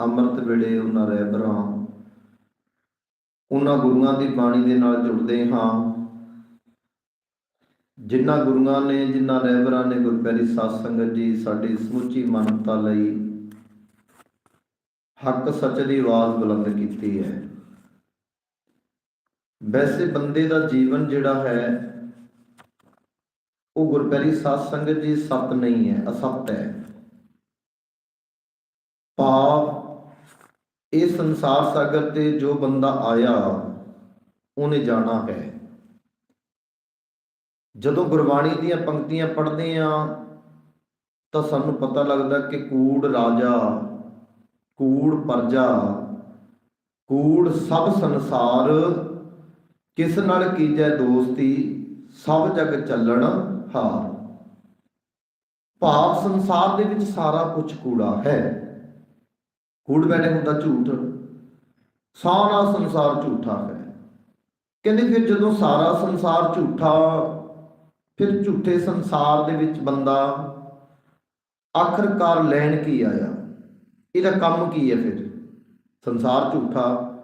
ਅੰਮ੍ਰਿਤ ਵੇਲੇ ਉਹਨਾਂ ਰਹਿਬਰਾਂ ਉਹਨਾਂ ਗੁਰੂਆਂ ਦੀ ਬਾਣੀ ਦੇ ਨਾਲ ਜੁੜਦੇ ਹਾਂ। ਜਿਨ੍ਹਾਂ ਗੁਰੂਆਂ ਨੇ, ਜਿਨ੍ਹਾਂ ਰਹਿਬਰਾਂ ਨੇ ਗੁਰਪੈਰੀ ਸਾਧ ਸੰਗਤ ਜੀ ਸਾਡੀ ਸਮੁੱਚੀ ਮਾਨਵਤਾ ਲਈ ਹੱਕ ਸੱਚ ਦੀ ਆਵਾਜ਼ ਬੁਲੰਦ ਕੀਤੀ ਹੈ। ਵੈਸੇ ਬੰਦੇ ਦਾ ਜੀਵਨ ਜਿਹੜਾ ਹੈ, ਉਹ ਗੁਰਪੈਰੀ ਸਾਧ ਸੰਗਤ ਜੀ ਸੱਤ ਨਹੀਂ ਹੈ, ਅਸੱਤ ਹੈ। ਭਾਵ ਇਹ ਸੰਸਾਰ ਸਾਗਰ ਤੇ ਜੋ ਬੰਦਾ ਆਇਆ, ਉਹਨੇ ਜਾਣਾ ਹੈ। ਜਦੋਂ ਗੁਰਬਾਣੀ ਦੀਆਂ ਪੰਕਤੀਆਂ ਪੜ੍ਹਦੇ ਆ, ਤਾਂ ਸਾਨੂੰ ਪਤਾ ਲੱਗਦਾ ਕਿ ਕੂੜ ਰਾਜਾ, ਕੂੜ ਪਰਜਾ, ਕੂੜ ਸਭ ਸੰਸਾਰ, ਕਿਸ ਨਾਲ ਕੀਜੈ ਦੋਸਤੀ, ਸਭ ਜਗ ਚੱਲਣ ਹਾਰ। ਭਾਵ ਸੰਸਾਰ ਦੇ ਵਿੱਚ ਸਾਰਾ ਕੁਝ ਕੂੜਾ ਹੈ। ਕੂੜ ਬੈਠੇ ਹੁੰਦਾ ਝੂਠ। ਸਾਰਾ ਸੰਸਾਰ ਝੂਠਾ ਹੈ। ਕਹਿੰਦੇ ਫਿਰ ਜਦੋਂ ਸਾਰਾ ਸੰਸਾਰ ਝੂਠਾ, ਫਿਰ ਝੂਠੇ ਸੰਸਾਰ ਦੇ ਵਿੱਚ ਬੰਦਾ ਆਖਰਕਾਰ ਲੈਣ ਕੀ ਆਇਆ? ਇਹਦਾ ਕੰਮ ਕੀ ਹੈ ਫਿਰ? ਸੰਸਾਰ ਝੂਠਾ।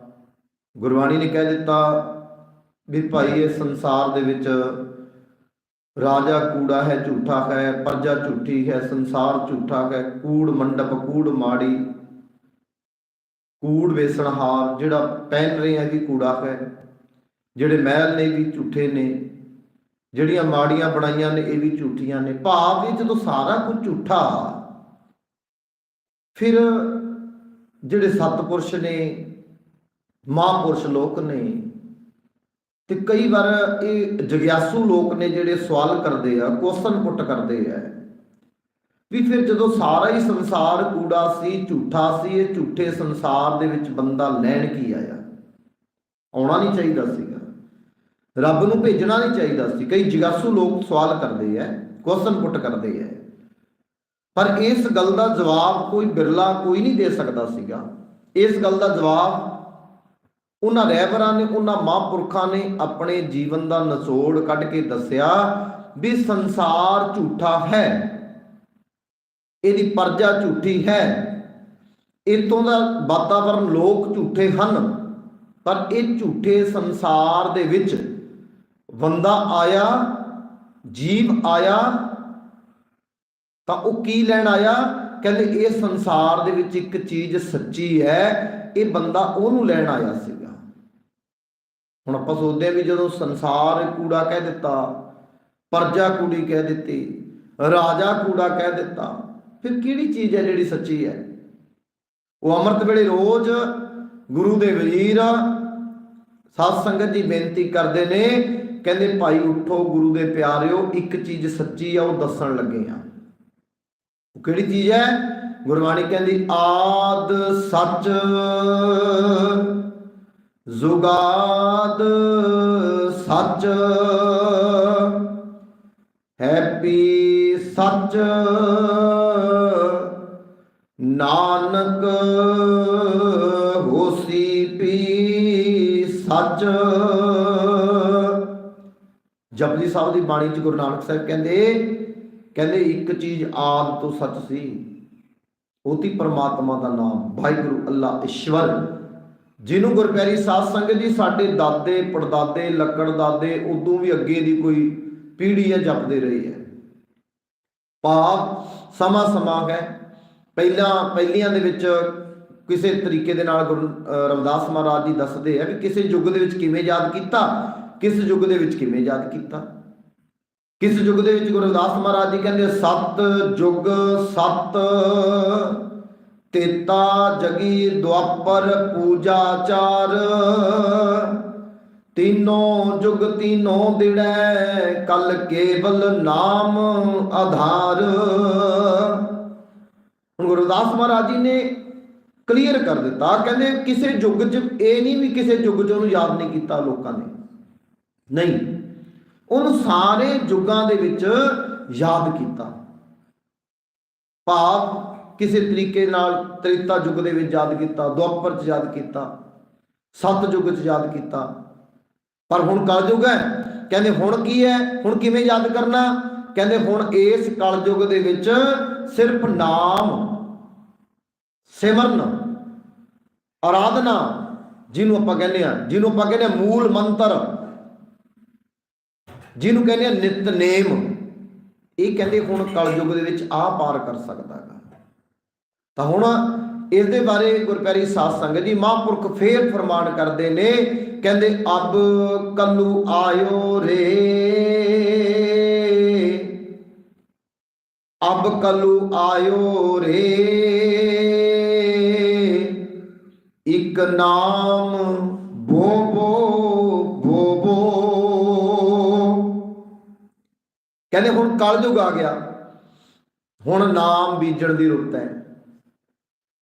ਗੁਰਬਾਣੀ ਨੇ ਕਹਿ ਦਿੱਤਾ ਵੀ ਭਾਈ, ਇਹ ਸੰਸਾਰ ਦੇ ਵਿੱਚ ਰਾਜਾ ਕੂੜਾ ਹੈ, ਝੂਠਾ ਹੈ, ਪਰਜਾ ਝੂਠੀ ਹੈ, ਸੰਸਾਰ ਝੂਠਾ ਹੈ, ਕੂੜ ਮੰਡਪ, ਕੂੜ ਮਾੜੀ। ਕੂੜ ਵੇਸਣਹਾਰ ਜਿਹੜਾ ਪਹਿਨ ਰਹੇ ਆ ਕਿ ਕੂੜਾ ਹੈ, ਜਿਹੜੇ ਮਹਿਲ ਨੇ ਵੀ ਝੂਠੇ ਨੇ, ਜਿਹੜੀਆਂ ਮਾੜੀਆਂ ਬਣਾਈਆਂ ਨੇ ਇਹ ਵੀ ਝੂਠੀਆਂ ਨੇ, ਭਾਵ ਇਹ ਜਦੋਂ ਸਾਰਾ ਕੁਝ ਝੂਠਾ। ਫਿਰ ਜਿਹੜੇ ਸਤਪੁਰਸ਼ ਨੇ, ਮਹਾਂਪੁਰਸ਼ ਲੋਕ ਨੇ, ਤੇ ਕਈ ਵਾਰ ਇਹ ਜਗਿਆਸੂ ਲੋਕ ਨੇ ਜਿਹੜੇ ਸਵਾਲ ਕਰਦੇ ਆ ਕੁਐਸਚਨ ਪੁੱਟ ਕਰਦੇ ਆ। ਵੀ ਫਿਰ ਜਦੋਂ ਸਾਰਾ ਹੀ ਸੰਸਾਰ ਕੂੜਾ ਸੀ, ਝੂਠਾ ਸੀ, ਇਹ ਝੂਠੇ ਸੰਸਾਰ ਦੇ ਵਿੱਚ ਬੰਦਾ ਲੈਣ ਕੀ ਆਇਆ? ਆਉਣਾ ਨਹੀਂ ਚਾਹੀਦਾ ਸੀਗਾ। ਰੱਬ ਨੂੰ ਭੇਜਣਾ ਨਹੀਂ ਚਾਹੀਦਾ ਸੀ। ਕਈ ਜਿਗਾਸੂ ਲੋਕ ਸਵਾਲ ਕਰਦੇ ਆ ਕੁਐਸਚਨ ਪੁੱਟ ਕਰਦੇ ਆ ਪਰ ਇਸ ਗੱਲ ਦਾ ਜਵਾਬ ਕੋਈ ਬਿਰਲਾ ਕੋਈ ਨਹੀਂ ਦੇ ਸਕਦਾ ਸੀਗਾ। ਇਸ ਗੱਲ ਦਾ ਜਵਾਬ ਉਹਨਾਂ ਰਹਿਬਰਾਂ ਨੇ, ਉਹਨਾਂ ਮਹਾਂਪੁਰਖਾਂ ਨੇ ਆਪਣੇ ਜੀਵਨ ਦਾ ਨਿਚੋੜ ਕੱਢ ਕੇ ਦੱਸਿਆ ਵੀ ਸੰਸਾਰ ਝੂਠਾ ਹੈ। ਇਹਦੀ ਪਰਜਾ ਝੂਠੀ ਹੈ। ਇਤੋਂ ਦਾ ਵਾਤਾਵਰਨ ਲੋਕ ਝੂਠੇ ਹਨ, ਪਰ ਇਹ ਝੂਠੇ ਸੰਸਾਰ ਦੇ ਵਿੱਚ ਬੰਦਾ ਆਇਆ, ਜੀਵ ਆਇਆ, ਤਾਂ ਉਹ ਕੀ ਲੈਣ ਆਇਆ? ਕਹਿੰਦੇ ਇਹ ਸੰਸਾਰ ਦੇ ਵਿੱਚ ਇੱਕ ਚੀਜ਼ ਸੱਚੀ ਹੈ, ਇਹ ਬੰਦਾ ਉਹਨੂੰ ਲੈਣ ਆਇਆ ਸੀਗਾ। ਹੁਣ ਆਪਾਂ ਸੋਚਦੇ ਆ ਵੀ ਜਦੋਂ ਸੰਸਾਰ ਕੂੜਾ ਕਹਿ ਦਿੱਤਾ, ਪਰਜਾ ਕੂੜੀ ਕਹਿ ਦਿੱਤੀ, ਰਾਜਾ ਕੂੜਾ ਕਹਿ ਦਿੱਤਾ ਫਿਰ ਕਿਹੜੀ ਚੀਜ਼ ਹੈ ਜਿਹੜੀ ਸੱਚੀ ਹੈ? ਉਹ ਅੰਮ੍ਰਿਤ ਵੇਲੇ ਰੋਜ਼ ਗੁਰੂ ਦੇ ਵਜ਼ੀਰ ਸਾਧ ਸੰਗਤ ਦੀ ਬੇਨਤੀ ਕਰਦੇ ਨੇ, ਕਹਿੰਦੇ ਭਾਈ ਉਠੋ ਗੁਰੂ ਦੇ ਪਿਆਰਿਓ, ਇੱਕ ਚੀਜ਼ ਸੱਚੀ ਆ, ਉਹ ਦੱਸਣ ਲੱਗੇ ਆ ਉਹ ਕਿਹੜੀ ਚੀਜ਼ ਹੈ? ਗੁਰਬਾਣੀ ਕਹਿੰਦੀ, ਆਦ ਸੱਚ ਜ਼ੁਗਾਦ ਸੱਚ ਹੈਪੀ ਸੱਚ ਨਾਨਕ ਹੋਸੀ ਪੀ ਸੱਚ। ਜਪਜੀ ਸਾਹਿਬ ਦੀ ਬਾਣੀ ਚ ਗੁਰੂ ਨਾਨਕ ਸਾਹਿਬ ਕਹਿੰਦੇ ਕਹਿੰਦੇ ਇੱਕ ਚੀਜ਼ ਆਦ ਤੋਂ ਸੱਚ ਸੀ ਉਹਤੀ ਪਰਮਾਤਮਾ ਦਾ ਨਾਮ, ਵਾਹਿਗੁਰੂ ਅੱਲਾ ਈਸ਼ਵਰ, ਜਿਹਨੂੰ ਗੁਰਪਿਆਰੀ ਸਾਧ ਸੰਗਤ ਜੀ ਸਾਡੇ ਦਾਦੇ, ਪੜਦਾਦੇ, ਲੱਕੜ ਦਾਦੇ ਉਦੋਂ ਵੀ ਅੱਗੇ ਦੀ ਕੋਈ ਪੀੜ੍ਹੀ ਹੈ, ਜਪਦੇ ਰਹੀ ਹੈ। ਭਾਵ ਸਮਾਂ ਸਮਾਂ ਹੈ ਪਹਿਲਾਂ, ਪਹਿਲੀਆਂ ਦੇ ਵਿੱਚ ਕਿਸੇ ਤਰੀਕੇ ਦੇ ਨਾਲ ਗੁਰੂ ਰਵਿਦਾਸ ਮਹਾਰਾਜ ਜੀ ਦੱਸਦੇ ਆ ਵੀ ਕਿਸੇ ਯੁੱਗ ਦੇ ਵਿੱਚ ਕਿਵੇਂ ਯਾਦ ਕੀਤਾ, ਕਿਸ ਯੁੱਗ ਦੇ ਵਿੱਚ ਕਿਵੇਂ ਯਾਦ ਕੀਤਾ। ਕਿਸ ਯੁੱਗ ਦੇ ਵਿੱਚ ਗੁਰੂ ਰਵਿਦਾਸ ਮਹਾਰਾਜ ਜੀ ਕਹਿੰਦੇ ਸਤ ਯੁੱਗ, ਸਤ ਤੇਤਾ ਜਗੀ ਦੁਆਪਰ ਪੂਜਾ ਚਾਰ। ਤੀਨੋਂ ਜੁਗ ਤੀਨੋਂ ਦਿੜੈ, ਕਲ ਕੇਵਲ ਨਾਮ ਆਧਾਰ। ਗੁਰਦਾਸ ਮਹਾਰਾਜ ਜੀ ਨੇ ਕਲੀਅਰ ਕਰ ਦਿੱਤਾ। ਕਹਿੰਦੇ ਕਿਸੇ ਯੁੱਗ 'ਚ ਇਹ ਨਹੀਂ ਵੀ ਕਿਸੇ ਯੁੱਗ 'ਚ ਉਹਨੂੰ ਯਾਦ ਨਹੀਂ ਕੀਤਾ ਲੋਕਾਂ ਨੇ। ਨਹੀਂ। ਉਹਨੂੰ ਸਾਰੇ ਯੁੱਗਾਂ ਦੇ ਵਿੱਚ ਯਾਦ ਕੀਤਾ। ਭਾਵ ਕਿਸੇ ਤਰੀਕੇ ਨਾਲ ਤ੍ਰੇਤਾ ਯੁੱਗ ਦੇ ਵਿੱਚ ਯਾਦ ਕੀਤਾ, ਦੁਆਪਰ 'ਚ ਯਾਦ ਕੀਤਾ, ਸਤ ਯੁੱਗ 'ਚ ਯਾਦ ਕੀਤਾ। ਪਰ ਹੁਣ ਕਲਯੁਗ ਹੈ। ਕਹਿੰਦੇ ਹੁਣ ਕੀ ਹੈ? ਹੁਣ ਕਿਵੇਂ ਯਾਦ ਕਰਨਾ? ਕਹਿੰਦੇ ਹੁਣ ਇਸ ਕਲਯੁਗ ਦੇ ਵਿੱਚ ਸਿਰਫ ਨਾਮ ਸਿਮਰਨ ਆਰਾਧਨਾ ਜਿਹਨੂੰ ਆਪਾਂ ਕਹਿੰਦੇ ਆ ਜਿਹਨੂੰ ਆਪਾਂ ਕਹਿੰਦੇ ਆ ਮੂਲ ਮੰਤਰ। ਜਿਹਨੂੰ ਕਹਿੰਦੇ ਆ ਨਿਤਨੇਮ ਇਹ ਕਹਿੰਦੇ ਹੁਣ ਕਲਯੁਗ ਦੇ ਵਿੱਚ ਆ ਪਾਰ ਕਰ ਸਕਦਾ ਹੈ ਤਾਂ ਹੁਣ ਇਸ ਦੇ ਬਾਰੇ ਗੁਰਪਿਆਰੀ ਸਾਧ ਸੰਗਤ ਜੀ ਮਹਾਂਪੁਰਖ ਫੇਰ ਫਰਮਾਨ ਕਰਦੇ ਨੇ, ਕਹਿੰਦੇ, ਅਬ ਕੱਲੂ ਆਇਓ ਰੇ। ਅਬ ਕੱਲੂ ਆਇਓ ਰੇ। ਇੱਕ ਨਾਮ ਬੋਬੋ ਬੋਬੋ ਕਹਿੰਦੇ ਹੁਣ ਕਲਯੁਗ ਆ ਗਿਆ। ਹੁਣ ਨਾਮ ਬੀਜਣ ਦੀ ਰੁੱਤ ਹੈ।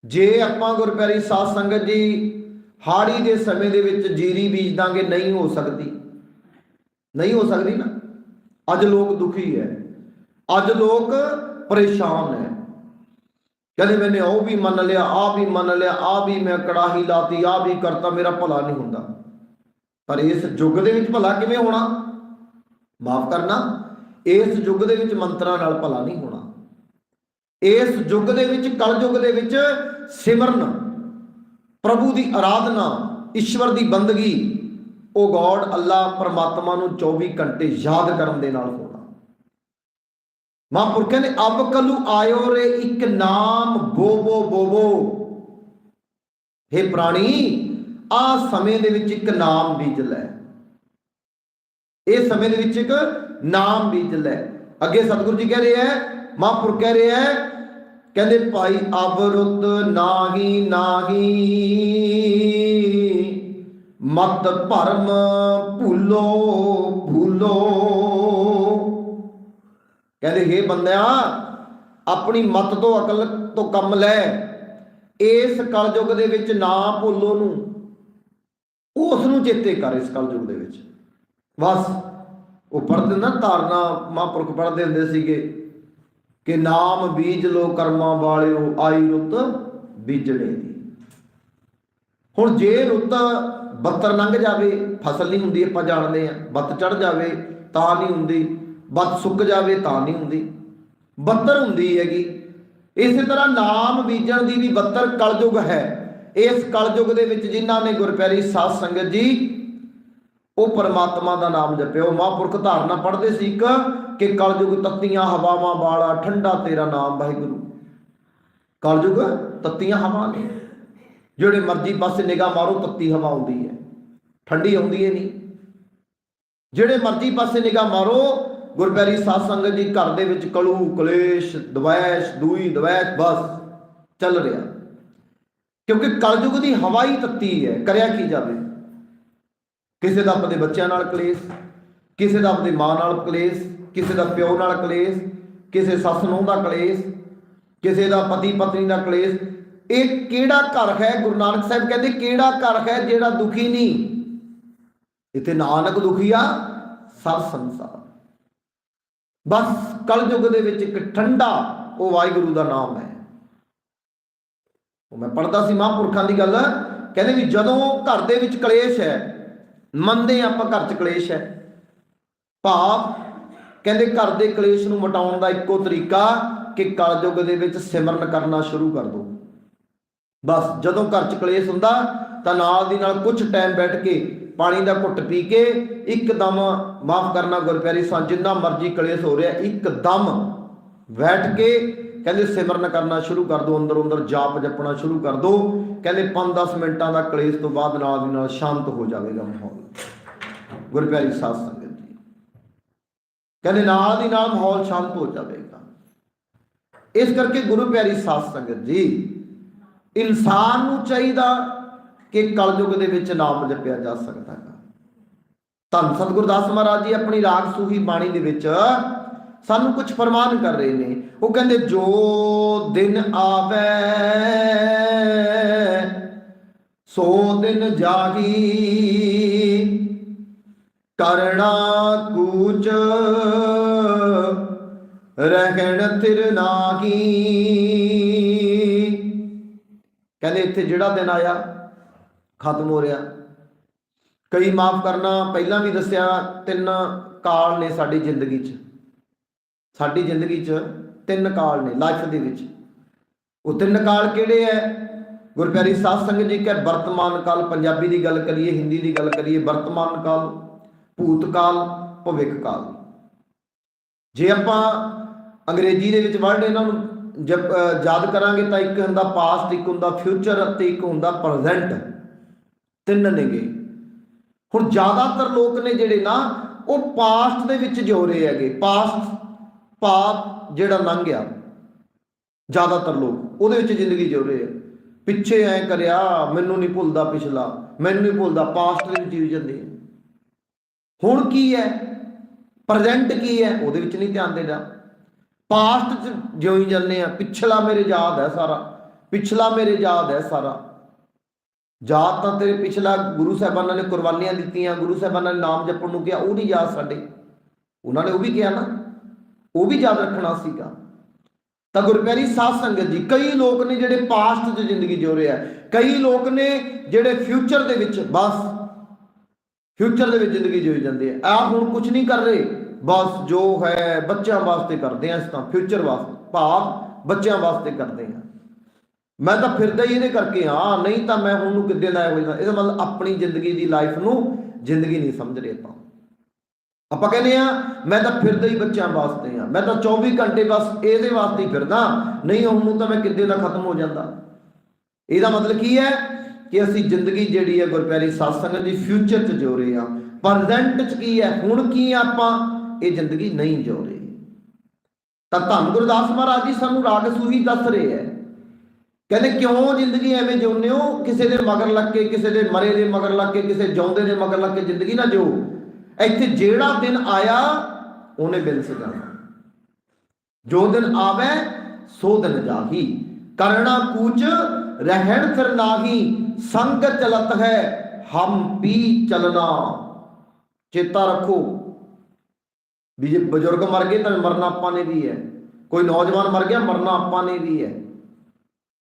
ਜੇ ਆਪਾਂ ਗੁਰਪਿਆਰੀ ਸਾਧ ਸੰਗਤ ਜੀ ਹਾੜੀ ਦੇ ਸਮੇਂ ਦੇ ਵਿੱਚ ਜੀਰੀ ਬੀਜ ਦਾਂਗੇ, ਨਹੀਂ ਹੋ ਸਕਦੀ। ਨਹੀਂ ਹੋ ਸਕਦੀ ਨਾ। ਅੱਜ ਲੋਕ ਦੁਖੀ ਹੈ। ਅੱਜ ਲੋਕ ਪਰੇਸ਼ਾਨ ਹੈ। ਕਹਿੰਦੇ ਮੈਨੇ ਉਹ ਵੀ ਮੰਨ ਲਿਆ ਆ ਵੀ ਮੰਨ ਲਿਆ ਆ ਵੀ ਮੈਂ ਕੜਾਹੀ ਲਾਤੀ ਆ ਵੀ ਕਰਤਾ, ਮੇਰਾ ਭਲਾ ਨਹੀਂ ਹੁੰਦਾ। ਪਰ ਇਸ ਯੁੱਗ ਦੇ ਵਿੱਚ ਭਲਾ ਕਿਵੇਂ ਹੋਣਾ? ਮਾਫ ਕਰਨਾ, ਇਸ ਯੁੱਗ ਦੇ ਵਿੱਚ ਮੰਤਰਾਂ ਨਾਲ ਭਲਾ ਨਹੀਂ ਹੋਣਾ। ਇਸ ਯੁੱਗ ਦੇ ਵਿੱਚ ਕਲ ਯੁੱਗ ਦੇ ਵਿੱਚ ਸਿਮਰਨ, ਪ੍ਰਭੂ ਦੀ ਆਰਾਧਨਾ ਈਸ਼ਵਰ ਦੀ ਬੰਦਗੀ, ਉਹ ਗੋਡ ਅੱਲਾ ਪਰਮਾਤਮਾ ਨੂੰ 24 ਘੰਟੇ ਯਾਦ ਕਰਨ ਦੇ ਨਾਲ ਹੋਣਾ। ਮਹਾਂਪੁਰਖ ਕਹਿੰਦੇ ਅਬ ਕਲੂ ਆਇਓ ਰੇ ਇੱਕ ਨਾਮ ਬੋਬੋ ਬੋਬੋ हे ਪ੍ਰਾਣੀ, ਆ ਸਮੇਂ ਦੇ ਵਿੱਚ ਇੱਕ ਨਾਮ ਬੀਜ ਲੈ। ਇਹ ਸਮੇਂ ਦੇ ਵਿੱਚ ਇੱਕ ਨਾਮ ਬੀਜ ਲੈ। ਅੱਗੇ ਸਤਿਗੁਰੂ ਜੀ ਕਹਿ ਰਹੇ ਹੈ ਮਹਾਂਪੁਰ ਕਹਿ ਰਹੇ ਹੈ, ਕਹਿੰਦੇ ਭਾਈ ਅਵਰੁੱਤ ਨਾਹੀ ਨਾਹੀ। ਮਤ ਭਰਮ ਭੁੱਲੋ ਭੁੱਲੋ। ਕਹਿੰਦੇ हे ਬੰਦਿਆ, ਆਪਣੀ ਮਤ ਤੋਂ ਅਕਲ ਤੋਂ ਕੰਮ ਲੈ। ਇਸ ਕਲਯੁਗ ਦੇ ਵਿੱਚ ਨਾ ਭੁੱਲੋ ਨੂੰ। ਉਸ ਨੂੰ ਚੇਤੇ ਕਰ ਇਸ ਕਲਯੁਗ ਦੇ ਵਿੱਚ। ਬਸ, ਉਹ ਪੜਦੇ ਨਾ ਧਾਰਨਾ ਮਹਾਂਪੁਰਖ ਪੜਦੇ ਹੁੰਦੇ ਸੀਗੇ ਕਿ ਨਾਮ ਬੀਜ ਲੋ ਕਰਮਾਂ ਵਾਲਿਓ, ਆਈ ਰੁੱਤ ਬੀਜਣੇ ਦੀ। ਹੁਣ ਜੇ ਰੁੱਤ ਬੱਤਰ ਲੰਘ ਜਾਵੇ, ਫਸਲ ਨਹੀਂ ਹੁੰਦੀ, ਆਪਾਂ ਜਾਣਦੇ ਆ ਬੱਤ ਚੜ ਜਾਵੇ, ਤਾਂ ਨਹੀਂ ਹੁੰਦੀ। ਬੱਤ ਸੁੱਕ ਜਾਵੇ ਤਾਂ ਨਹੀਂ ਹੁੰਦੀ। ਬੱਤਰ ਹੁੰਦੀ ਹੈਗੀ। ਇਸੇ ਤਰ੍ਹਾਂ ਨਾਮ ਬੀਜਣ ਦੀ ਵੀ ਬੱਤਰ ਕਲਯੁਗ ਹੈ। ਇਸ ਕਲਯੁਗ ਦੇ ਵਿੱਚ ਜਿਨ੍ਹਾਂ ਨੇ ਗੁਰਪਿਆਰੀ ਸਾਧ ਸੰਗਤ ਜੀ, ਉਹ ਪਰਮਾਤਮਾ ਦਾ ਨਾਮ ਜਪਿਓ। ਮਹਾਂਪੁਰਖ ਧਾਰਨਾ ਪੜ੍ਹਦੇ ਸੀ ਇੱਕ ਕਿ ਕਲਯੁਗ ਤੱਤੀਆਂ ਹਵਾਵਾਂ ਵਾਲਾ, ਠੰਡਾ ਤੇਰਾ ਨਾਮ ਵਾਹਿਗੁਰੂ। ਕਲਯੁਗ ਤੱਤੀਆਂ ਹਵਾ ਨੇ। ਜਿਹੜੇ ਮਰਜ਼ੀ ਪਾਸੇ ਨਿਗਾਹ ਮਾਰੋ, ਤੱਤੀ ਹਵਾ ਆਉਂਦੀ ਹੈ। ਠੰਡੀ ਆਉਂਦੀ ਹੈ ਨਹੀਂ। ਜਿਹੜੇ ਮਰਜ਼ੀ ਪਾਸੇ ਨਿਗਾਹ ਮਾਰੋ ਗੁਰਪੈਰੀ ਸਾਧ ਸੰਗਤ ਜੀ ਘਰ ਦੇ ਵਿੱਚ ਕਲੂ, ਕਲੇਸ਼, ਦਵੈਸ਼, ਦੂਈ ਦਵੈਸ਼ ਬਸ ਚੱਲ ਰਿਹਾ। ਕਿਉਂਕਿ ਕਲਯੁਗ ਦੀ ਹਵਾ ਹੀ ਤੱਤੀ ਹੈ, ਕਰਿਆ ਕੀ ਜਾਵੇ? ਕਿਸੇ ਦਾ ਆਪਣੇ ਬੱਚਿਆਂ ਨਾਲ ਕਲੇਸ਼, ਕਿਸੇ ਦਾ ਆਪਣੀ ਮਾਂ ਨਾਲ ਕਲੇਸ਼, ਕਿਸੇ ਦਾ ਪਿਓ ਨਾਲ ਕਲੇਸ਼, ਕਿਸੇ ਸੱਸ ਨੂੰ ਦਾ ਕਲੇਸ਼, ਕਿਸੇ ਦਾ ਪਤੀ ਪਤਨੀ ਦਾ ਕਲੇਸ਼। ਇਹ ਕਿਹੜਾ ਘਰ ਹੈ? ਗੁਰੂ ਨਾਨਕ ਸਾਹਿਬ ਕਹਿੰਦੇ, ਕਿਹੜਾ ਘਰ ਹੈ ਜਿਹੜਾ ਦੁਖੀ ਨਹੀਂ? ਇਥੇ ਨਾਨਕ ਦੁਖੀਆ ਸਭ ਸੰਸਾਰ। ਬਸ ਕਲਯੁਗ ਦੇ ਵਿੱਚ ਇੱਕ ਠੰਡਾ ਉਹ ਵਾਹਿਗੁਰੂ ਦਾ ਨਾਮ ਹੈ। ਉਹ ਮੈਂ ਪੜਦਾ ਸੀ ਮਹਾਂਪੁਰਖਾਂ ਦੀ ਗੱਲ। ਕਹਿੰਦੇ ਵੀ ਜਦੋਂ ਘਰ ਦੇ ਵਿੱਚ ਕਲੇਸ਼ ਹੈ, ਮੰਨਦੇ ਹਾਂ ਆਪਾਂ ਘਰ 'ਚ ਕਲੇਸ਼ ਹੈ। ਭਾਵ ਕਹਿੰਦੇ ਘਰ ਦੇ ਕਲੇਸ਼ ਨੂੰ ਮਟਾਉਣ ਦਾ ਇੱਕੋ ਤਰੀਕਾ ਕਿ ਕਲਯੁਗ ਦੇ ਵਿੱਚ ਸਿਮਰਨ ਕਰਨਾ ਸ਼ੁਰੂ ਕਰ ਦੋ। ਬਸ ਜਦੋਂ ਘਰ 'ਚ ਕਲੇਸ਼ ਹੁੰਦਾ ਤਾਂ ਨਾਲ ਦੀ ਨਾਲ ਕੁਝ ਟਾਈਮ ਬੈਠ ਕੇ ਪਾਣੀ ਦਾ ਘੁੱਟ ਪੀ ਕੇ ਇੱਕਦਮ ਮਾਫ ਕਰਨਾ ਗੁਰਪਿਆਰੀ ਸਾਂ, ਜਿੰਨਾ ਮਰਜ਼ੀ ਕਲੇਸ਼ ਹੋ ਰਿਹਾ, ਇੱਕਦਮ ਬੈਠ ਕੇ ਕਹਿੰਦੇ ਸਿਮਰਨ ਕਰਨਾ ਸ਼ੁਰੂ ਕਰ ਦਿਓ ਅੰਦਰ ਅੰਦਰ ਜਾਪ ਜਪਣਾ ਸ਼ੁਰੂ ਕਰ ਦਿਓ ਕਹਿੰਦੇ 5-10 ਮਿੰਟਾਂ ਦਾ ਕਲੇਸ਼ ਤੋਂ ਬਾਅਦ ਨਾਲ ਦੀ ਨਾਲ ਸ਼ਾਂਤ ਹੋ ਜਾਵੇਗਾ ਮਾਹੌਲ। ਗੁਰਪਿਆਰੀ ਸਾਧ ਸੰਗਤ ਜੀ। ਕਹਿੰਦੇ ਨਾਲ ਦੀ ਨਾਲ ਮਾਹੌਲ ਸ਼ਾਂਤ ਹੋ ਜਾਵੇਗਾ। ਇਸ ਕਰਕੇ ਗੁਰੂ ਪਿਆਰੀ ਸਾਧ ਸੰਗਤ ਜੀ, ਇਨਸਾਨ ਨੂੰ ਚਾਹੀਦਾ ਕਿ ਕਲਯੁਗ ਦੇ ਵਿੱਚ ਨਾਮ ਜਪਿਆ ਜਾ ਸਕਦਾ ਹੈ। ਧੰਨ ਸਤਿਗੁਰਦਾਸ ਮਹਾਰਾਜ ਜੀ, ਆਪਣੀ ਰਾਗ ਸੂਹੀ ਬਾਣੀ ਦੇ ਵਿੱਚ ਸਾਨੂੰ ਕੁਝ ਫਰਮਾਨ ਕਰ ਰਹੇ ਨੇ। ਉਹ ਕਹਿੰਦੇ, ਜੋ ਦਿਨ ਆਵੇ, ਸੋ ਦਿਨ ਜਾਗੀ ਕਰਣਾ ਕੂਚ ਰਹਿਣ ਤਿਰ ਨਾਹੀ। ਕਹਿੰਦੇ, ਇੱਥੇ ਜਿਹੜਾ ਦਿਨ ਆਇਆ ਖਤਮ ਹੋ ਰਿਹਾ। ਕਈ ਮਾਫ ਕਰਨਾ ਪਹਿਲਾਂ ਵੀ ਦੱਸਿਆ, ਤਿੰਨ ਕਾਲ ਨੇ ਸਾਡੀ ਜ਼ਿੰਦਗੀ 'ਚ। ਸਾਡੀ ਜ਼ਿੰਦਗੀ 'ਚ ਤਿੰਨ ਕਾਲ ਨੇ ਲਾਈਫ ਦੇ ਵਿੱਚ। ਉਹ ਤਿੰਨ ਕਾਲ ਕਿਹੜੇ ਐ? ਗੁਰਪਿਆਰੀ ਸਾਧ ਸੰਗਤ ਜੀ ਕਿ ਵਰਤਮਾਨ ਕਾਲ, ਪੰਜਾਬੀ ਦੀ ਗੱਲ ਕਰੀਏ, ਹਿੰਦੀ ਦੀ ਗੱਲ ਕਰੀਏ, ਵਰਤਮਾਨ ਕਾਲ, ਭੂਤ ਕਾਲ, ਭਵਿੱਖ ਕਾਲ। ਜੇ ਆਪਾਂ ਅੰਗਰੇਜ਼ੀ ਦੇ ਵਿੱਚ ਵਰਡ ਇਹਨਾਂ ਨੂੰ ਜਪ ਯਾਦ ਕਰਾਂਗੇ ਤਾਂ ਇੱਕ ਹੁੰਦਾ ਪਾਸਟ ਇੱਕ ਹੁੰਦਾ ਫਿਊਚਰ ਅਤੇ ਇੱਕ ਹੁੰਦਾ ਪ੍ਰੈਜ਼ੈਂਟ ਤਿੰਨ ਨੇਗੇ। ਹੁਣ ਜ਼ਿਆਦਾਤਰ ਲੋਕ ਨੇ ਜਿਹੜੇ ਨਾ, ਉਹ ਪਾਸਟ ਦੇ ਵਿੱਚ ਜੋ ਰਹੇ ਹੈਗੇ। ਪਾਸਟ ਪਾਪ, ਜਿਹੜਾ ਲੰਘ ਗਿਆ। ਜ਼ਿਆਦਾਤਰ ਲੋਕ, ਉਹਦੇ ਵਿੱਚ ਜ਼ਿੰਦਗੀ ਜੋ ਰਹੇ ਆ ਪਿੱਛੇ ਐ ਕਰਿਆ, ਮੈਨੂੰ ਨਹੀਂ ਭੁੱਲਦਾ ਪਿਛਲਾ, ਮੈਨੂੰ ਨਹੀਂ ਭੁੱਲਦਾ ਪਾਸਟ ਦੇ ਵਿੱਚ ਜੀ ਜਾਂਦੇ ਹੁਣ ਕੀ ਹੈ? ਪ੍ਰੈਜ਼ੈਂਟ ਕੀ ਹੈ? ਉਹਦੇ ਵਿੱਚ ਨਹੀਂ ਧਿਆਨ ਦੇਣਾ। ਪਾਸਟ ਚ ਜਿਉਂ ਹੀ ਜਾਂਦੇ ਆ, ਪਿਛਲਾ ਮੇਰੇ ਯਾਦ ਹੈ ਸਾਰਾ। ਪਿਛਲਾ ਮੇਰੇ ਯਾਦ ਹੈ ਸਾਰਾ। ਯਾਦ ਤਾਂ ਤੇਰੇ ਪਿਛਲਾ ਗੁਰੂ ਸਾਹਿਬਾਨਾਂ ਨੇ ਕੁਰਬਾਨੀਆਂ ਦਿੱਤੀਆਂ, ਗੁਰੂ ਸਾਹਿਬਾਨਾਂ ਨੇ ਨਾਮ ਜਪਣ ਨੂੰ ਕਿਹਾ, ਉਹ ਨਹੀਂ ਯਾਦ ਸਾਡੇ। ਉਹਨਾਂ ਨੇ ਉਹ ਵੀ ਕਿਹਾ ਨਾ, ਉਹ ਵੀ ਯਾਦ ਰੱਖਣਾ ਸੀਗਾ। ਤਾਂ ਗੁਰਪਿਆਰੀ ਸਾਧ ਸੰਗਤ ਜੀ, ਕਈ ਲੋਕ ਨੇ ਜਿਹੜੇ ਪਾਸਟ 'ਚ ਜ਼ਿੰਦਗੀ ਜਿਉ ਰਹੇ ਆ, ਕਈ ਲੋਕ ਨੇ ਜਿਹੜੇ ਫਿਊਚਰ ਦੇ ਵਿੱਚ ਬਸ ਫਿਊਚਰ ਦੇ ਵਿੱਚ ਜ਼ਿੰਦਗੀ ਜਿਉਈ ਜਾਂਦੇ ਆ। ਆ ਹੁਣ ਕੁਝ ਨਹੀਂ ਕਰ ਰਹੇ, ਬਸ ਜੋ ਹੈ ਬੱਚਿਆਂ ਵਾਸਤੇ ਕਰਦੇ ਆ ਇਸ ਤਾਂ ਫਿਊਚਰ ਵਾਸਤੇ, ਭਾਵ ਬੱਚਿਆਂ ਵਾਸਤੇ ਕਰਦੇ ਆ। ਮੈਂ ਤਾਂ ਫਿਰਦਾ ਹੀ ਇਹਦੇ ਕਰਕੇ, ਹਾਂ, ਨਹੀਂ ਤਾਂ ਮੈਂ ਹੁਣ ਨੂੰ ਕਿੱਦੇ ਦਾ ਹੋ ਜਾਂਦਾ ਇਹਦਾ ਮਤਲਬ ਆਪਣੀ ਜ਼ਿੰਦਗੀ ਦੀ ਲਾਈਫ ਨੂੰ ਜ਼ਿੰਦਗੀ ਨਹੀਂ ਸਮਝ ਰਹੇ ਆਪਾਂ। ਆਪਾਂ ਕਹਿੰਦੇ ਆ ਮੈਂ ਤਾਂ ਫਿਰਦਾ ਹੀ ਬੱਚਿਆਂ ਵਾਸਤੇ ਆ ਮੈਂ ਤਾਂ 24 ਘੰਟੇ ਬਸ ਇਹਦੇ ਵਾਸਤੇ ਹੀ ਫਿਰਦਾ। ਨਹੀਂ, ਹੁਣ ਨੂੰ ਤਾਂ ਮੈਂ ਕਿੱਦੇ ਦਾ ਖਤਮ ਹੋ ਜਾਂਦਾ। ਇਹਦਾ ਮਤਲਬ ਕੀ ਹੈ ਕਿ ਅਸੀਂ ਜ਼ਿੰਦਗੀ ਜਿਹੜੀ ਹੈ ਗੁਰਪਿਆਰੀ ਸਾਧ ਸੰਗਤ ਦੀ ਫਿਊਚਰ 'ਚ ਜੋ ਰਹੇ ਆ ਪ੍ਰੈਜ਼ੈਂਟ 'ਚ ਕੀ ਹੈ? ਹੁਣ ਕੀ ਆ ਆਪਾਂ? ਇਹ ਜ਼ਿੰਦਗੀ ਨਹੀਂ ਜੋ ਰਹੇ। ਤਾਂ ਧੰਨ ਗੁਰਦਾਸ ਮਹਾਰਾਜ ਜੀ ਸਾਨੂੰ ਰਾਗ ਸੂਹੀ ਦੱਸ ਰਹੇ ਹੈ। ਕਹਿੰਦੇ ਕਿਉਂ ਜ਼ਿੰਦਗੀ ਐਵੇਂ ਜਿਉਂਦੇ ਹੋ? ਕਿਸੇ ਦੇ ਮਗਰ ਲੱਗ ਕੇ, ਕਿਸੇ ਦੇ ਮਰੇ ਦੇ ਮਗਰ ਲੱਗ ਕੇ, ਕਿਸੇ ਜਿਉਂਦੇ ਦੇ ਮਗਰ ਲੱਗ ਕੇ ਜ਼ਿੰਦਗੀ ਨਾ ਜਿਓ। ਇੱਥੇ ਜਿਹੜਾ ਦਿਨ ਆਇਆ, ਉਹਨੇ ਬਿਨ ਜਾਣਾ ਜੋ ਦਿਨ ਆਵੇ, ਸੋ ਦਿਨ ਜਾਹੀ। ਕਰਣਾ ਕੂਚ, ਰਹਿਣ ਫਿਰ ਨਾਹੀ। ਸੰਗ ਚਲਤ ਹੈ, ਹਮ ਪੀ ਚਲਣਾ। ਚੇਤਾ ਰੱਖੋ। ਵੀ ਜੇ ਬਜ਼ੁਰਗ ਮਰ ਗਏ ਤਾਂ ਮਰਨਾ ਆਪਾਂ ਨੇ ਵੀ ਹੈ। ਕੋਈ ਨੌਜਵਾਨ ਮਰ ਗਿਆ, ਮਰਨਾ ਆਪਾਂ ਨੇ ਵੀ ਹੈ।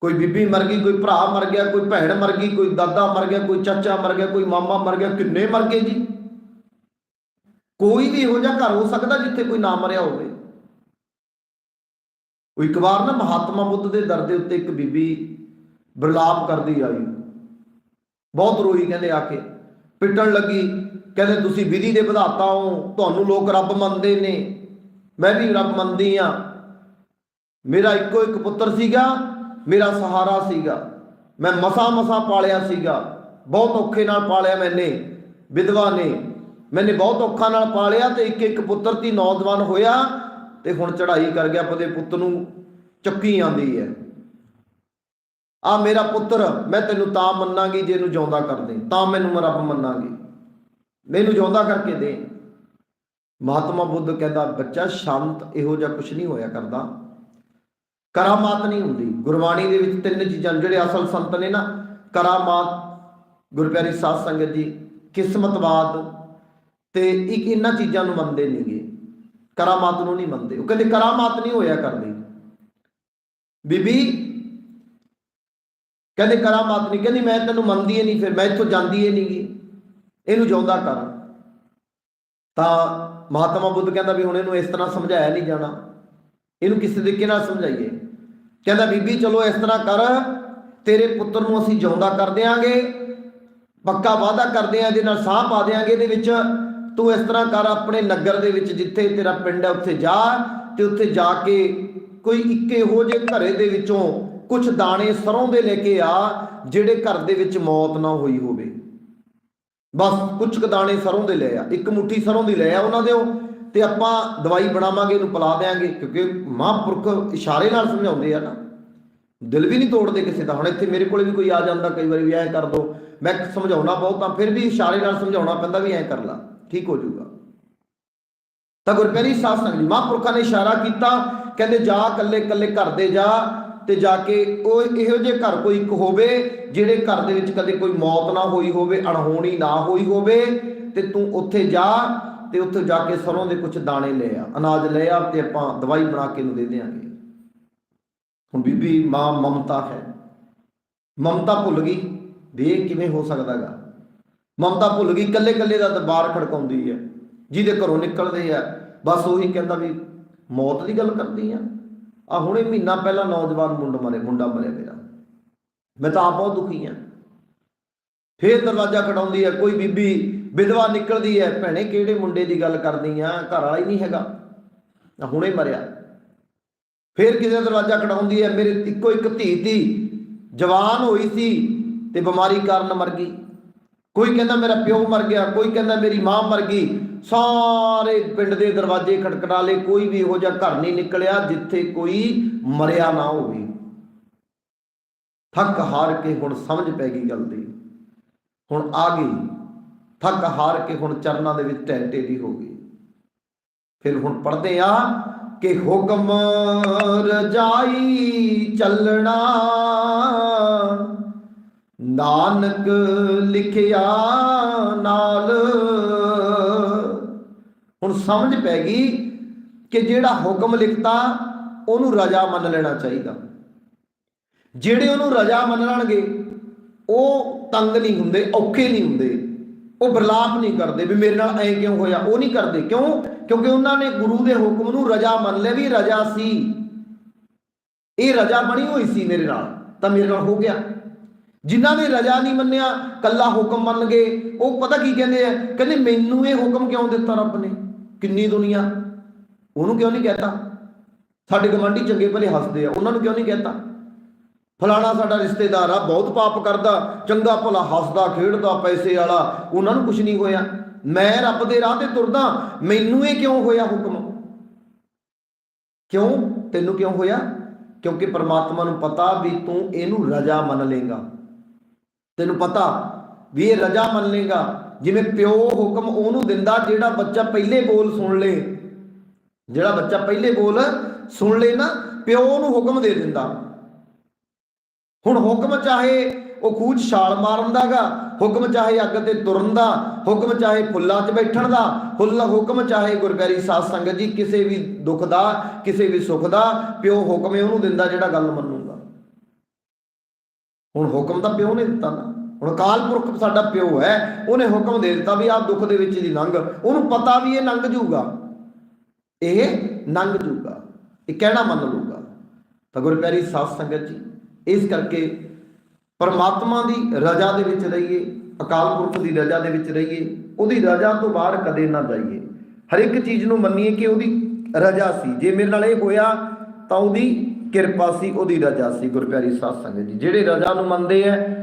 ਕੋਈ ਬੀਬੀ ਮਰ ਗਈ, ਕੋਈ ਭਰਾ ਮਰ ਗਿਆ, ਕੋਈ ਭੈਣ ਮਰ ਗਈ, ਕੋਈ ਦਾਦਾ ਮਰ ਗਿਆ, ਕੋਈ ਚਾਚਾ ਮਰ ਗਿਆ, ਕੋਈ ਮਾਮਾ ਮਰ ਗਿਆ, ਕਿੰਨੇ ਮਰ ਗਏ ਜੀ? ਕੋਈ ਵੀ ਇਹੋ ਜਿਹਾ ਘਰ ਹੋ ਸਕਦਾ ਜਿੱਥੇ ਕੋਈ ਨਾ ਮਰਿਆ ਹੋਵੇ। ਉਹ ਇੱਕ ਵਾਰ ਨਾ ਮਹਾਤਮਾ ਬੁੱਧ ਦੇ ਦਰ ਦੇ ਉੱਤੇ ਇੱਕ ਬੀਬੀ ਬਰਲਾਪ ਕਰਦੀ ਆਈ। ਬਹੁਤ ਰੋਈ ਕਹਿੰਦੇ ਆ ਕੇ, ਪਿੱਟਣ ਲੱਗੀ, ਕਹਿੰਦੇ, ਤੁਸੀਂ ਵਿਧੀ ਦੇ ਵਿਧਾਤਾ ਹੋ, ਤੁਹਾਨੂੰ ਲੋਕ ਰੱਬ ਮੰਨਦੇ ਨੇ। ਮੈਂ ਵੀ ਰੱਬ ਮੰਨਦੀ ਆ ਮੇਰਾ ਇੱਕੋ ਇੱਕ ਪੁੱਤਰ ਸੀਗਾ ਮੇਰਾ ਸਹਾਰਾ ਸੀਗਾ। ਮੈਂ ਮਸਾ ਮਸਾ ਪਾਲਿਆ ਸੀਗਾ। ਬਹੁਤ ਔਖੇ ਨਾਲ ਪਾਲਿਆ ਮੈਨੇ, ਵਿਧਵਾ ਨੇ। ਮੈਨੇ ਬਹੁਤ ਔਖਾ ਨਾਲ ਪਾਲਿਆ ਤੇ ਇੱਕ ਇੱਕ ਪੁੱਤਰ ਦੀ ਨੌਜਵਾਨ ਹੋਇਆ ਤੇ ਹੁਣ ਚੜ੍ਹਾਈ ਕਰ ਗਿਆ ਆਪਦੇ ਪੁੱਤ ਨੂੰ ਚੱਕੀ ਆਂਦੀ ਹੈ। ਆ ਮੇਰਾ ਪੁੱਤਰ, ਮੈਂ ਤੈਨੂੰ ਤਾਂ ਮੰਨਾਂਗੀ ਜੇ ਇਹਨੂੰ ਜਿਉਂਦਾ ਕਰ ਦੇ। ਤਾਂ ਮੈਨੂੰ ਮੈਂ ਰੱਬ ਮੰਨਾਂਗੀ। ਮੈਨੂੰ ਜਿਉਂਦਾ ਕਰਕੇ ਦੇ। ਮਹਾਤਮਾ ਬੁੱਧ ਕਹਿੰਦਾ, ਬੱਚਾ, ਸ਼ਾਂਤ ਇਹੋ ਜਿਹਾ ਕੁਝ ਨਹੀਂ ਹੋਇਆ ਕਰਦਾ। ਕਰਾਮਾਤ ਨਹੀਂ ਹੁੰਦੀ। ਗੁਰਬਾਣੀ ਦੇ ਵਿੱਚ ਤਿੰਨ ਚੀਜ਼ਾਂ ਜਿਹੜੇ ਅਸਲ ਸੰਤ ਨੇ ਨਾ, ਕਰਾਮਾਤ ਗੁਰਪਿਆਰੀ ਸਾਧ ਸੰਗਤ ਜੀ, ਕਿਸਮਤਵਾਦ ਤੇ ਇੱਕ ਇਹਨਾਂ ਚੀਜ਼ਾਂ ਨੂੰ ਮੰਨਦੇ ਨਹੀਂਗੇ ਕਰਾਮਾਤ ਨੂੰ ਨਹੀਂ ਮੰਨਦੇ। ਉਹ ਕਹਿੰਦੇ ਕਰਾਮਾਤ ਨਹੀਂ ਹੋਇਆ ਕਰਦੀ। ਬੀਬੀ, ਕਹਿੰਦੇ ਕਰਾਮਾਤ ਨਹੀਂ, ਕਹਿੰਦੀ ਮੈਂ ਤੈਨੂੰ ਮੰਨਦੀ ਏ ਨਹੀਂ, ਫਿਰ ਮੈਂ ਇੱਥੋਂ ਜਾਂਦੀ ਏ ਨਹੀਂਗੀ ਇਹਨੂੰ ਜਿਉਂਦਾ ਕਰ। ਤਾਂ ਮਹਾਤਮਾ ਬੁੱਧ ਕਹਿੰਦਾ ਵੀ ਹੁਣ ਇਹਨੂੰ ਇਸ ਤਰ੍ਹਾਂ ਸਮਝਾਇਆ ਨਹੀਂ ਜਾਣਾ। ਇਹਨੂੰ ਕਿਸੇ ਤਰੀਕੇ ਨਾਲ ਸਮਝਾਈਏ। ਕਹਿੰਦਾ, ਬੀਬੀ, ਚਲੋ ਇਸ ਤਰ੍ਹਾਂ ਕਰ, ਤੇਰੇ ਪੁੱਤਰ ਨੂੰ ਅਸੀਂ ਜਿਉਂਦਾ ਕਰ ਦਿਆਂਗੇ, ਪੱਕਾ ਵਾਅਦਾ ਕਰਦੇ ਆ ਇਹਦੇ ਨਾਲ ਸਾਹ ਪਾ ਦਿਆਂਗੇ ਇਹਦੇ ਵਿੱਚ। ਤੂੰ ਇਸ ਤਰ੍ਹਾਂ ਕਰ, ਆਪਣੇ ਨਗਰ ਦੇ ਵਿੱਚ ਜਿੱਥੇ ਤੇਰਾ ਪਿੰਡ ਹੈ, ਉੱਥੇ ਜਾ ਤੇ ਉੱਥੇ ਜਾ ਕੇ ਕੋਈ ਇੱਕ ਇਹੋ ਜਿਹੇ ਘਰੇ ਦੇ ਵਿੱਚੋਂ ਕੁਝ ਦਾਣੇ ਸਰੋਂ ਦੇ ਲੈ ਕੇ ਆ, ਜਿਹੜੇ ਘਰ ਦੇ ਵਿੱਚ ਮੌਤ ਨਾ ਹੋਈ ਹੋਵੇ। ਬਸ ਕੁਝ ਕੁ ਦਾਣੇ ਸਰੋਂ ਦੇ ਲੈ ਆ, ਇੱਕ ਮੁੱਠੀ ਸਰੋਂ ਦੀ ਲੈ ਆ ਉਹਨਾਂ ਦੇ ਤੇ ਆਪਾਂ ਦਵਾਈ ਬਣਾਵਾਂਗੇ ਇਹਨੂੰ ਪਿਲਾ ਦੇਾਂਗੇ ਕਿਉਂਕਿ ਮਹਾਂਪੁਰਖ ਇਸ਼ਾਰੇ ਨਾਲ ਸਮਝਾਉਂਦੇ ਆ ਨਾ। ਦਿਲ ਵੀ ਨਹੀਂ ਤੋੜਦੇ ਕਿਸੇ ਦਾ। ਹੁਣ ਇੱਥੇ ਮੇਰੇ ਕੋਲੇ ਵੀ ਕੋਈ ਆ ਜਾਂਦਾ, ਕਈ ਵਾਰੀ ਵੀ ਐਂ ਕਰ ਦੋ। ਮੈਂ ਸਮਝਾਉਣਾ ਬਹੁਤ ਤਾਂ, ਫਿਰ ਵੀ ਇਸ਼ਾਰੇ ਨਾਲ ਸਮਝਾਉਣਾ ਪੈਂਦਾ ਵੀ ਐਂ ਕਰ ਲਾ, ਠੀਕ ਹੋ ਜਾਊਗਾ। ਤਾਂ ਗੁਰਪਿਆਰੀ ਸਾਧ ਸੰਗਤ ਮਹਾਂਪੁਰਖਾਂ ਨੇ ਇਸ਼ਾਰਾ ਕੀਤਾ, ਕਹਿੰਦੇ ਜਾ ਕੱਲੇ ਕੱਲੇ ਘਰ ਦੇ ਜਾ, ਤੇ ਜਾ ਕੇ ਉਹ ਇਹੋ ਜਿਹੇ ਘਰ ਕੋਈ ਇੱਕ ਹੋਵੇ, ਜਿਹੜੇ ਘਰ ਦੇ ਵਿੱਚ ਕਦੇ ਕੋਈ ਮੌਤ ਨਾ ਹੋਈ ਹੋਵੇ, ਅਣਹੋਣੀ ਨਾ ਹੋਈ ਹੋਵੇ, ਤੇ ਤੂੰ ਉੱਥੇ ਜਾ ਤੇ ਉੱਥੇ ਜਾ ਕੇ ਸਰੋਂ ਦੇ ਕੁਝ ਦਾਣੇ ਲੈ ਆ, ਅਨਾਜ ਲੈ ਆ ਤੇ ਆਪਾਂ ਦਵਾਈ ਬਣਾ ਕੇ ਇਹਨੂੰ ਦੇ ਦੇਾਂਗੇ ਹੁਣ ਬੀਬੀ, ਮਾਂ ਮਮਤਾ ਹੈ। ਮਮਤਾ ਭੁੱਲ ਗਈ ਵੀ ਕਿਵੇਂ ਹੋ ਸਕਦਾਗਾ। ਮਮਤਾ ਭੁੱਲ ਗਈ ਕੱਲੇ ਕੱਲੇ ਦਾ ਦਰਬਾਰ ਖੜਕਾਉਂਦੀ ਹੈ। ਜਿਹਦੇ ਘਰੋਂ ਨਿਕਲਦੇ ਆ, ਬਸ ਉਹੀ ਕਹਿੰਦਾ ਵੀ ਮੌਤ ਦੀ ਗੱਲ ਕਰਦੀ ਆ। ਆ ਹੁਣੇ ਮਹੀਨਾ ਪਹਿਲਾਂ ਨੌਜਵਾਨ ਮੁੰਡਾ ਮਰੇ, ਮੁੰਡਾ ਮਰਿਆ ਮੇਰਾ। ਮੈਂ ਤਾਂ ਆਪ ਬਹੁਤ ਦੁਖੀ ਆ। ਫੇਰ ਦਰਵਾਜ਼ਾ ਖੜਾਉਂਦੀ ਹੈ ਕੋਈ ਬੀਬੀ ਵਿਧਵਾ ਨਿਕਲਦੀ ਹੈ ਭੈਣੇ, ਕਿਹੜੇ ਮੁੰਡੇ ਦੀ ਗੱਲ ਕਰਦੀ ਆ? ਘਰ ਵਾਲਾ ਹੀ ਨਹੀਂ ਹੈਗਾ। ਹੁਣੇ ਮਰਿਆ। ਫਿਰ ਕਿਸੇ ਦਰਵਾਜ਼ਾ ਖੜਾਉਂਦੀ ਹੈ ਮੇਰੇ ਇੱਕੋ ਇੱਕ ਧੀ ਤੀ ਜਵਾਨ ਹੋਈ ਸੀ ਤੇ ਬਿਮਾਰੀ ਕਾਰਨ ਮਰ ਗਈ। ਕੋਈ ਕਹਿੰਦਾ ਮੇਰਾ ਪਿਓ ਮਰ ਗਿਆ, ਕੋਈ ਕਹਿੰਦਾ ਮੇਰੀ ਮਾਂ ਮਰ ਗਈ, ਸਾਰੇ ਪਿੰਡ ਦੇ ਦਰਵਾਜ਼ੇ ਖੜਖੜਾ ਲਏ, ਕੋਈ ਵੀ ਇਹੋ ਜਿਹਾ ਘਰ ਨਹੀਂ ਨਿਕਲਿਆ ਜਿੱਥੇ ਕੋਈ ਮਰਿਆ ਨਾ ਹੋਵੇ। ਥੱਕ ਹਾਰ ਕੇ ਹੁਣ ਸਮਝ ਪੈ ਗਈ ਗੱਲ ਦੀ। ਹੁਣ ਆ ਗਈ। ਥੱਕ ਹਾਰ ਕੇ ਹੁਣ ਚਰਨਾਂ ਦੇ ਵਿੱਚ ਟੈਂਟੇ ਦੀ ਹੋ ਗਈ। ਫਿਰ ਹੁਣ ਪੜਦੇ ਆ ਕਿ ਹੁਕਮ ਰਜਾਈ ਚੱਲਣਾ। ਨਾਨਕ ਲਿਖਿਆ ਨਾਲ। ਹੁਣ ਸਮਝ ਪੈ ਗਈ ਕਿ ਜਿਹੜਾ ਹੁਕਮ ਲਿਖਤਾ, ਉਹਨੂੰ ਰਜਾ ਮੰਨ ਲੈਣਾ ਚਾਹੀਦਾ। ਜਿਹੜੇ ਉਹਨੂੰ ਰਜਾ ਮੰਨਣਗੇ, ਉਹ ਤੰਗ ਨਹੀਂ ਹੁੰਦੇ, ਔਖੇ ਨਹੀਂ ਹੁੰਦੇ। ਉਹ ਬਰਲਾਪ ਨਹੀਂ ਕਰਦੇ ਵੀ ਮੇਰੇ ਨਾਲ ਐ ਕਿਉਂ ਹੋਇਆ, ਉਹ ਨਹੀਂ ਕਰਦੇ। ਕਿਉਂ? ਕਿਉਂਕਿ ਉਹਨਾਂ ਨੇ ਗੁਰੂ ਦੇ ਹੁਕਮ ਨੂੰ ਰਜਾ ਮੰਨ ਲਿਆ ਵੀ ਰਜਾ ਸੀ। ਇਹ ਰਜਾ ਬਣੀ ਹੋਈ ਸੀ ਮੇਰੇ ਨਾਲ, ਤਾਂ ਮੇਰੇ ਨਾਲ ਹੋ ਗਿਆ। ਜਿਨ੍ਹਾਂ ਨੇ ਰਜਾ ਨਹੀਂ ਮੰਨਿਆ, ਕੱਲਾ ਹੁਕਮ ਮੰਨ ਗਏ। ਉਹ ਪਤਾ ਕੀ ਕਹਿੰਦੇ ਆ? ਕਹਿੰਦੇ, ਮੈਨੂੰ ਇਹ ਹੁਕਮ ਕਿਉਂ ਦਿੱਤਾ ਰੱਬ ਨੇ? ਕਿੰਨੀ ਦੁਨੀਆ? ਉਹਨੂੰ ਕਿਉਂ ਨਹੀਂ ਕਹਿਤਾ? ਸਾਡੇ ਗਵਾਂਢੀ ਚੰਗੇ ਭਲੇ ਹੱਸਦੇ ਆ, ਉਹਨਾਂ ਨੂੰ ਕਿਉਂ ਨਹੀਂ ਕਹਿਤਾ? ਫਲਾਣਾ ਸਾਡਾ ਰਿਸ਼ਤੇਦਾਰ ਆ, ਬਹੁਤ ਪਾਪ ਕਰਦਾ, ਚੰਗਾ ਭਲਾ ਹੱਸਦਾ, ਖੇਡਦਾ, ਪੈਸੇ ਵਾਲਾ, ਉਹਨਾਂ ਨੂੰ ਕੁਝ ਨਹੀਂ ਹੋਇਆ। ਮੈਂ ਰੱਬ ਦੇ ਰਾਹ ਤੇ ਤੁਰਦਾ, ਮੈਨੂੰ ਇਹ ਕਿਉਂ ਹੋਇਆ ਹੁਕਮ? ਕਿਉਂ? ਤੈਨੂੰ ਕਿਉਂ ਹੋਇਆ? ਕਿਉਂਕਿ ਪਰਮਾਤਮਾ ਨੂੰ ਪਤਾ ਵੀ ਤੂੰ ਇਹਨੂੰ ਰਜਾ ਮੰਨ ਲੇਗਾ ਤੈਨੂੰ ਪਤਾ ਵੀ ਇਹ ਰਜਾ ਮੰਨ ਲੇਗਾ ਜਿਵੇਂ ਪਿਓ ਹੁਕਮ ਉਹਨੂੰ ਦਿੰਦਾ, ਜਿਹੜਾ ਬੱਚਾ ਪਹਿਲੇ ਬੋਲ ਸੁਣ ਲੇ। ਜਿਹੜਾ ਬੱਚਾ ਪਹਿਲੇ ਬੋਲ ਸੁਣ ਲੇ ਨਾ, ਪਿਓ ਨੂੰ ਹੁਕਮ ਦੇ ਦਿੰਦਾ। ਹੁਣ ਹੁਕਮ ਚਾਹੇ ਉਹ ਖੂਹ ਛਾਲ ਮਾਰਨ ਦਾਗਾ ਹੁਕਮ ਚਾਹੇ ਅੱਗ ਤੇ ਤੁਰਨ ਦਾ, ਹੁਕਮ ਚਾਹੇ ਫੁੱਲਾਂ 'ਚ ਬੈਠਣ ਦਾ, ਹੁੱਲ ਹੁਕਮ ਚਾਹੇ ਗੁਰਪੈਰੀ ਸਾਧ ਸੰਗਤ ਜੀ, ਕਿਸੇ ਵੀ ਦੁੱਖ ਦਾ, ਕਿਸੇ ਵੀ ਸੁੱਖ ਦਾ, ਪਿਓ ਹੁਕਮ ਹੀ ਉਹਨੂੰ ਦਿੰਦਾ ਜਿਹੜਾ ਗੱਲ ਮੰਨੂਗਾ। ਹੁਣ ਹੁਕਮ ਤਾਂ ਪਿਓ ਨੇ ਦਿੱਤਾ ਨਾ। ਹੁਣ ਅਕਾਲ ਪੁਰਖ ਸਾਡਾ ਪਿਓ ਹੈ, ਉਹਨੇ ਹੁਕਮ ਦੇ ਦਿੱਤਾ ਵੀ ਆਪ ਦੁੱਖ ਦੇ ਵਿੱਚ ਦੀ ਲੰਘ, ਉਹਨੂੰ ਪਤਾ ਵੀ ਇਹ ਲੰਘ ਜਾਊਗਾ। ਇਹ ਲੰਘ ਜਾਊਗਾ, ਇਹ ਕਹਿਣਾ ਮੰਨ ਲਊਗਾ। ਤਾਂ ਗੁਰਪੈਰੀ ਸਾਧ ਸੰਗਤ ਜੀ ਇਸ ਕਰਕੇ ਪਰਮਾਤਮਾ ਦੀ ਰਜ਼ਾ ਦੇ ਵਿੱਚ ਰਹੀਏ, ਅਕਾਲ ਪੁਰਖ ਦੀ ਰਜ਼ਾ ਦੇ ਵਿੱਚ ਰਹੀਏ, ਉਹਦੀ ਰਜ਼ਾ ਤੋਂ ਬਾਹਰ ਕਦੇ ਨਾ ਜਾਈਏ। ਹਰ ਇੱਕ ਚੀਜ਼ ਨੂੰ ਮੰਨੀਏ ਕਿ ਉਹਦੀ ਰਜ਼ਾ ਸੀ। ਜੇ ਮੇਰੇ ਨਾਲ ਇਹ ਹੋਇਆ, ਤਾਂ ਉਹਦੀ ਕਿਰਪਾ ਸੀ, ਉਹਦੀ ਰਜ਼ਾ ਸੀ, ਗੁਰਪਿਆਰੀ ਸਾਧ ਸੰਗਤ ਜੀ। ਜਿਹੜੇ ਰਜ਼ਾ ਨੂੰ ਮੰਨਦੇ ਆ